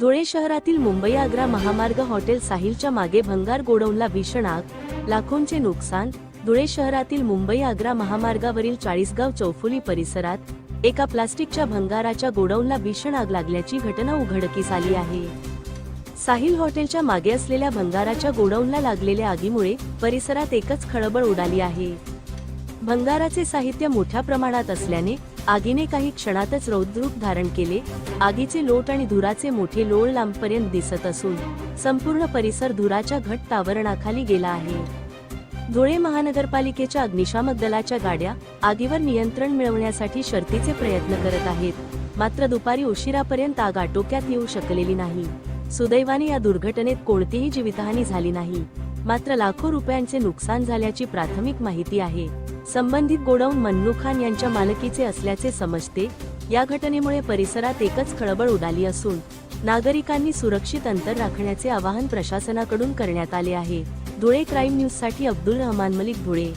धुळे शहरातील मुंबई आग्रा महामार्ग हॉटेल साहिलच्या मागे भंगार गोडाऊनला भीषण आग लाखोंचे नुकसान धुळे शहरातील मुंबई आग्रा महामार्गावरील चाळीसगाव चौफुली परिसरात एका प्लास्टिकच्या भंगाराच्या गोडाऊनला भीषण आग लागल्याची घटना उघडकीस आली आहे. साहिल हॉटेलच्या मागे असलेल्या भंगाराच्या गोडाऊनला लागलेल्या आगीमुळे परिसरात एकच खळबळ उडाली आहे. भंगाराचे साहित्य मोठ्या प्रमाणात असल्याने आगीने काही क्षणातच रौद्रूप धारण केले. आगीचे लोट आणि धुराचे मोठे लोळ लांबपर्यंत दिसत असून संपूर्ण परिसर धुराच्या घट तावरणाखाली गेला आहे. धुळे महानगरपालिकेच्या अग्निशामक दलाच्या गाड्या आगीवर नियंत्रण मिळवण्यासाठी शर्तीचे प्रयत्न करत आहेत. मात्र दुपारी उशिरापर्यंत आग आटोक्यात येऊ शकलेली नाही. सुदैवाने या दुर्घटनेत कोणतीही जीवितहानी झाली नाही. मात्र लाखो रुपयांचे नुकसान झाल्याची प्राथमिक माहिती आहे. संबंधित गोडाऊन मन्नू खान यांच्या मालकीचे असल्याचे समजते या घटनेमुळे परिसरात एकच खळबळ उडाली असून नागरिकांनी सुरक्षित अंतर राखण्याचे आवाहन प्रशासनाकडून करण्यात आले आहे. धुळे क्राईम न्यूजसाठी अब्दुल रहमान मलिक धुळे.